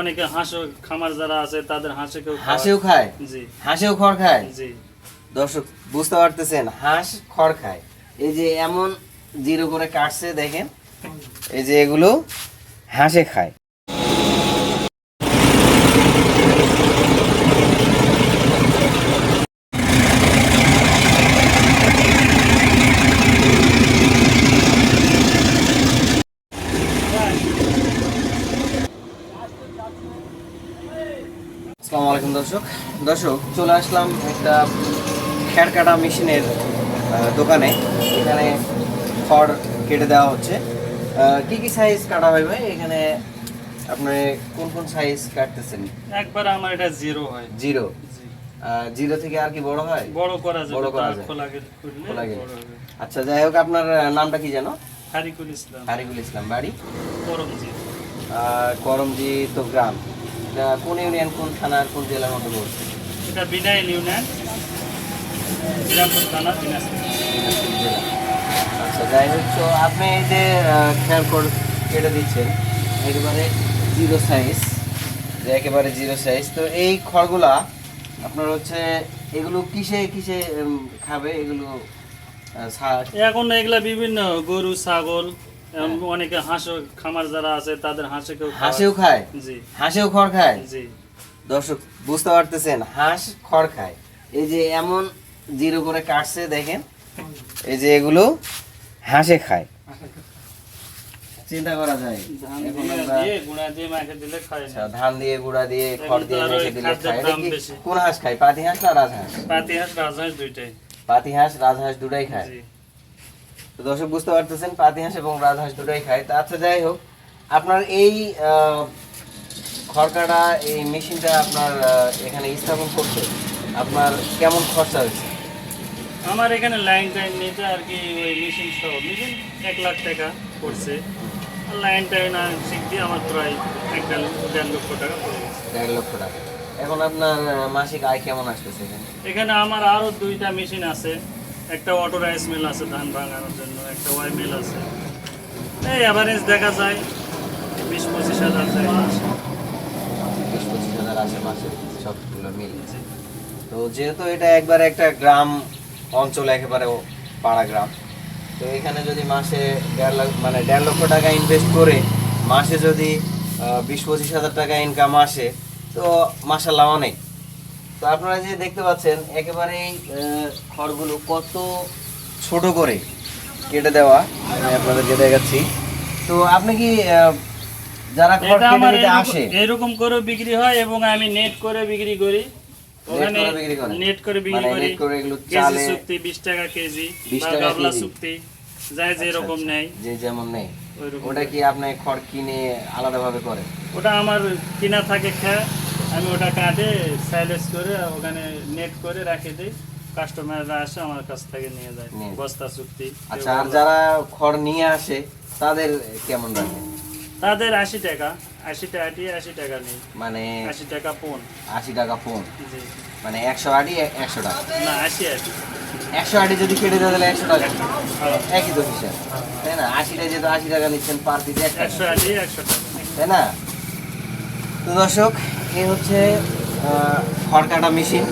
অনেকে হাঁস খামার যারা আছে তাদের হাঁসে কেউ হাঁসেও খায়? জি। হাঁসেও খড় খায়? জি। দর্শক বুঝতে পারতেছেন হাঁস খড় খায়। এই যে এমন জিরো করে কাটছে দেখেন। এই যে এগুলো হাঁসে খায়। আসসালামু আলাইকুম দর্শক। দর্শক চলে আসলাম একটা খ্যার কাটা মেশিনের দোকানে। এখানে খড় কেটে দেওয়া হচ্ছে। কি কি সাইজ কাটা হয় ভাই? এখানে আপনি কোন কোন সাইজ কাটতেছেন? একবার আমার এটা জিরো হয়। জিরো জিরো থেকে আর কি বড় হয়? বড় করা যাবে বড় করা যায়। খোলা খোলা গেলে। আচ্ছা যাই হোক আপনার নামটা কি জানো হারিকুল ইসলাম। হারিকুল ইসলাম। বাড়ি? করমজি করমজি তো গ্রাম। এটা কোন ইউনিয়ন কোন থানার কোন জেলার মধ্যে পড়ছে এটা বিনাইল ইউনিয়ন বিরামপুর থানা দিনাজপুর। দিনাজপুর জেলা। আচ্ছা যাই হোক তো আপনি এই যে খেয়াল করে কেটে দিচ্ছেন একেবারে জিরো সাইজ যে একেবারে জিরো সাইজ। তো এই খড়গুলা আপনার হচ্ছে এগুলো কিসে কিসে খাবে? এগুলো এখন এগুলা বিভিন্ন গরু ছাগল অনেকে হাঁস খামার যারা আছে তাদের। হাঁসেও খায়? জি। হাঁসেও খড় খায়? জি। দর্শক বুঝতে পারতেছেন হাঁস খড় খায়। এই যে এমন জিরো করে কাটছে দেখেন। এই যে এগুলো হাঁসে খায়। চিন্তা করা যায়। ধান দিয়ে গুঁড়া দিয়ে আচ্ছা, খড় দিয়ে মেখে দিলে খায়। কোন হাঁস খায়? পাতি হাঁস না রাজহাঁস? পাতি হাঁস রাজহাঁস দুইটাই। পাতি হাঁস রাজহাঁস দুটাই খায়। তো দর্শক বুঝতে পারতেছেন পাতি হাঁস এবং রাজহাঁস দুটাই খায়। তা আচ্ছা যাই হোক আপনার এই খড়কাটা এই মেশিনটা আপনার এখানে স্থাপন করতে আপনার কেমন খরচা হয়েছে? আমার এখানে লাইন টাইন নিতে আর কি ওই মেশিন সহ মেশিন এক লাখ টাকা পড়ছে। লাইন আর শিখ দিয়ে আমার প্রায় এক দেড় লক্ষ টাকা পড়ে দেড় লক্ষ টাকা। এখন আপনার মাসিক আয় কেমন আসতেছে এখানে? এখানে আমার আরও দুইটা মেশিন আছে। একটা অটো রাইস মিল আছে ধান ভাঙানোর জন্য, একটা ওয়াই মিল আছে। এই অ্যাভারেজ দেখা যায় বিশ পঁচিশ হাজার যায় পঁচিশ হাজার মাসে সবগুলো মিলে তো যেহেতু এটা একবারে একটা গ্রাম অঞ্চল, একেবারে পাড়া গ্রাম, তো এখানে যদি মাসে দেড় লাখ মানে দেড় লক্ষ টাকা ইনভেস্ট করে মাসে যদি বিশ পঁচিশ হাজার টাকা ইনকাম আসে, তো মাসাল্লাহ অনেক। তো আপনারা যে দেখতে পাচ্ছেন একেবারেই আহ, খড়গুলো কত ছোট করে কেটে দেওয়া আমি আপনাদেরকে দেখাচ্ছি। তো আপনি কি যারা খড় কেটে নিতে আসে এরকম করে বিক্রি হয় এবং আমি নেট করে বিক্রি করি। ওখানে নেট করে বিক্রি মানে করি। net করে এগুলো চালে- চুক্তি বিশ টাকা কেজি 20 টাকা কেজি। চুক্তি যাই যেরকম আচ্ছা, নেয় যে যেমন নেই। ওটা কি আপনি খড় কিনে আলাদাভাবে করেন? ওটা আমার কিনা থাকে খেয়ে আমি ওটা কাটে সাইলেজ করে ওখানে নেট করে রাখে দিই। কাস্টমাররা আসে আমার কাছ থেকে নিয়ে যায়। বস্তা চুক্তি আচ্ছা আর যারা খড় নিয়ে আসে তাদের কেমন রাখে? তাদের আশি টাকা আশি টাকা দিয়ে আশি টাকা নেই। মানে আশি টাকা পোন। আশি টাকা পোন? মানে একশো আটি একশো টাকা? না আশি আশি একশো আটি যদি কেটে দেওয়া তাহলে একশো টাকা। হ্যাঁ, একই তো হিসাব। তাই না? আশিটা যেহেতু আশি টাকা নিচ্ছেন পার পিস এক একশো আশি একশো টাকা। তাই না? তো দর্শক এই হচ্ছে খড় কাটা মেশিন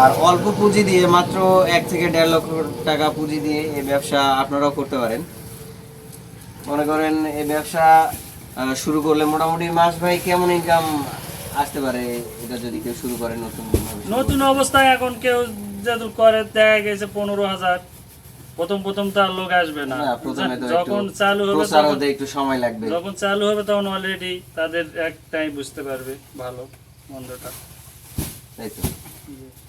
আর অল্প পুঁজি দিয়ে, মাত্র এক থেকে দেড় লক্ষ টাকা পুঁজি দিয়ে এই ব্যবসা আপনারাও করতে পারেন। মনে করেন, এই ব্যবসা শুরু করলে মোটামুটি মাস ভাই কেমন ইনকাম আসতে পারে? এটা যদি কেউ শুরু করে, নতুন নতুন অবস্থায় এখন কেউ যদি করে, দেখা গেছে পনেরো হাজার। প্রথম প্রথম তো আর লোক আসবে না। যখন চালু হবে একটু সময় লাগবে। যখন চালু হবে তখন অলরেডি তাদের একটাই বুঝতে পারবে ভালো মন্দটা। তাই তো।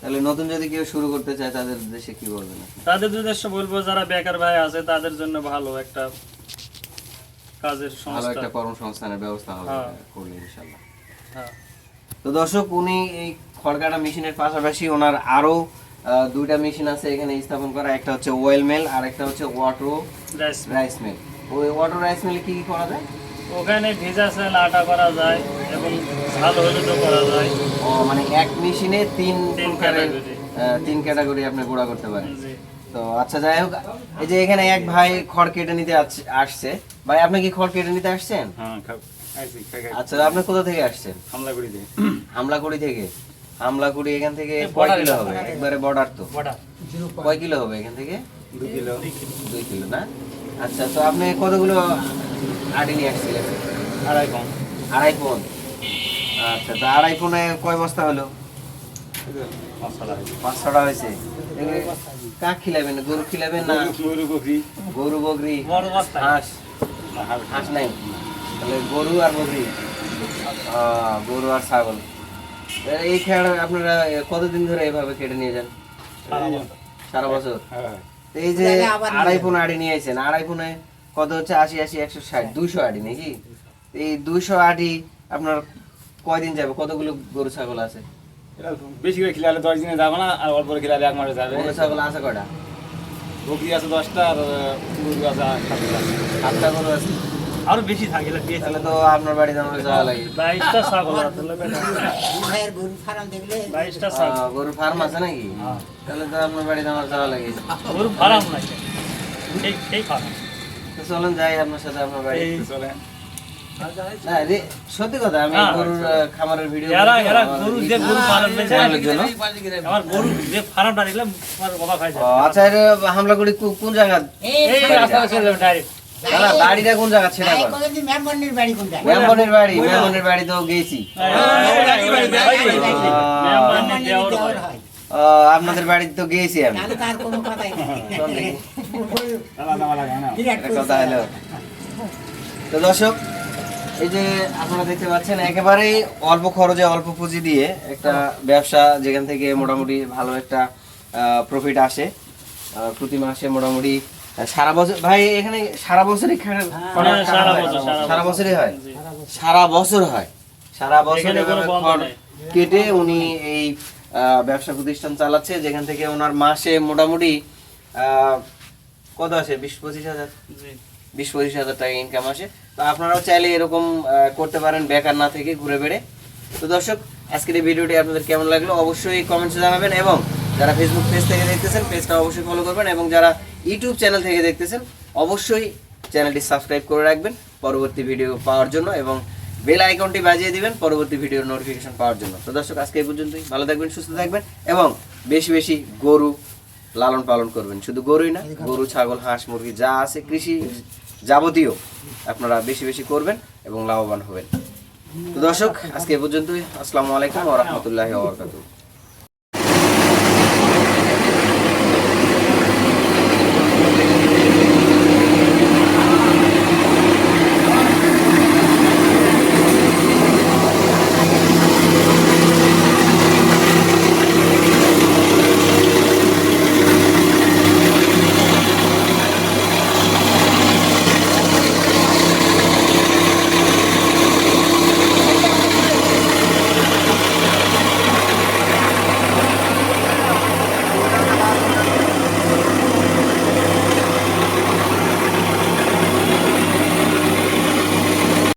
তাহলে নতুন যদি কেউ শুরু করতে চায় তাদের দেশে কি বলবেন তাদের উদ্দেশ্য বলব যারা বেকার ভাই আছে তাদের জন্য ভালো একটা কাজের ভালো একটা কর্মসংস্থানের ব্যবস্থা হবে হ্যাঁ। করলে ইনশাল্লাহ হ্যাঁ। তো দর্শক উনি এই খড়কাটা মেশিনের পাশাপাশি ওনার আরও দুইটা মেশিন আছে এখানে স্থাপন করা। একটা হচ্ছে ওয়েল মেল আর একটা হচ্ছে ওয়াটার রাইস মিল ওই ওয়াটার রাইস মিলে কি কি করা যায়? ওখানে ভেজা চাল আটা করা যায় এবং ঝাল হলুদও করা যায়। ও মানে এক মেশিনে তিন তিন প্রকারের তিন ক্যাটাগরি আপনি গুঁড়া করতে পারেন। তো আচ্ছা যাই হোক এই যে এখানে এক ভাই খড় কেটে নিতে আসছে। ভাই আপনি কি খড় কেটে নিতে আসছেন? হ্যাঁ আচ্ছা আপনি কোথা থেকে আসছেন? হামলাগুড়ি দিয়ে হামলাকুড়ি থেকে। হামলাকুড়ি এখান থেকে এই কয় কিলো হবে? একবারে বর্ডার তো। বড়া কয় কিলো হবে এখান থেকে? দু কিলো। দুই কিলো। না? আচ্ছা তো আপনি কতগুলো আড়ি নিয়ে আসছিলেন? আড়াই কম আড়াই পন আচ্ছা তো আড়াই পনে কয় বস্তা হলো? পাঁচশো টাকা পাঁচ ছটা হয়েছে কাক খিলাবেন? গরু খিলাবেন না? গরু বকরি। গরু বকরি? বড় হাঁস? হাঁস নাই? তাহলে গরু আর বকরি? গরু আর ছাগল। এই খেয়াল আপনারা কতদিন ধরে এভাবে কেটে নিয়ে যান? সারা বছর। হ্যাঁ। এই যে আড়াই পোনা আড়ি আড়াই পোনে কত হচ্ছে? আশি আশি একশো ষাট। দুইশো আড়ি নাকি? এই দুইশো আড়ি আপনার কয়দিন যাবে? কতগুলো গরু ছাগল আছে? বেশি করে খেলালে দশ দিনে যাবে না আর অল্প করে খেলালে এক মাসে যাবে। গরু ছাগল আছে কয়টা? বকরি আছে দশটা আর গরু আছে সাতটা গরু আছে? আরও বেশি থাকে তাহলে তো আপনার বাড়িতে আমার যাওয়া লাগে। বাইশটা ছাগল ভাইয়ের গরু ফার্ম দেখলে বাইশটা ছাগল। আহ, গরুর ফার্ম আছে নাকি? হ্যাঁ। তাহলে তো আপনার বাড়িতে আমার যাওয়া লাগে। গরু ফার্ম নাই। ফার্ম তো চলুন যাই আপনার সাথে আপনার বাড়ি। এই চলে না রে সত্যি কথা আমি হ্যাঁ। গরুর খামারের ভিডিও এরা এরা গরু যে গরু পালন পেয়েছে আমার গরু যে ফার্মটা নিলাম আমার অবাক আচ্ছা হামলা করি কোন জায়গা? এই রাস্তা চলে ডাইরেক্ট দাদা বাড়িটা কোন জায়গা সেটা কর মেম্বরনির বাড়ি কোনটা মেমনের বাড়ি মেমনের বাড়ি তো গেছি আহ, আপনাদের বাড়িতে তো গেছি আমি কথা হলো তো দর্শক এই যে আপনারা দেখতে পাচ্ছেন একেবারেই অল্প খরচে অল্প পুঁজি দিয়ে একটা ব্যবসা যেখান থেকে মোটামুটি ভালো একটা প্রফিট আসে আহ, প্রতি মাসে মোটামুটি সারা বছর ভাই এখানে সারা বছরই হ্যাঁ, সারা হয়? বছর, সারা সারা বছর। বছরই হয়? সারা বছর। হয়? সারা বছর এখানে কোনো এভাবে বন্ধ খড় নেই। কেটে উনি এই আহ, ব্যবসা প্রতিষ্ঠান চালাচ্ছে যেখান থেকে ওনার মাসে মোটামুটি আহ, কত আসে বিশ পঁচিশ হাজার? বিশ পঁচিশ হাজার টাকা ইনকাম আসে। তো আপনারাও চাইলে এরকম করতে পারেন বেকার না থেকে ঘুরে বেড়ে। তো দর্শক আজকের এই ভিডিওটি আপনাদের কেমন লাগল? অবশ্যই কমেন্টসে জানাবেন এবং যারা ফেসবুক পেজ থেকে দেখতেছেন পেজটা অবশ্যই ফলো করবেন এবং যারা ইউটিউব চ্যানেল থেকে দেখতেছেন, অবশ্যই চ্যানেলটি সাবস্ক্রাইব করে রাখবেন পরবর্তী ভিডিও পাওয়ার জন্য এবং বেল আইকনটি বাজিয়ে দিবেন পরবর্তী ভিডিওর নোটিফিকেশন পাওয়ার জন্য। তো দর্শক, আজকে এই পর্যন্তই। ভালো থাকবেন, সুস্থ থাকবেন এবং বেশি বেশি গরু লালন পালন করবেন। শুধু গরুই না, গরু, ছাগল, হাঁস, মুরগি যা আছে কৃষি যাবতীয় আপনারা বেশি বেশি করবেন এবং লাভবান হবেন। তো দর্শক, আজকে পর্যন্তই। আসসালামু আলাইকুম ওয়া রাহমাতুল্লাহি ওয়া বারাকাতুহু।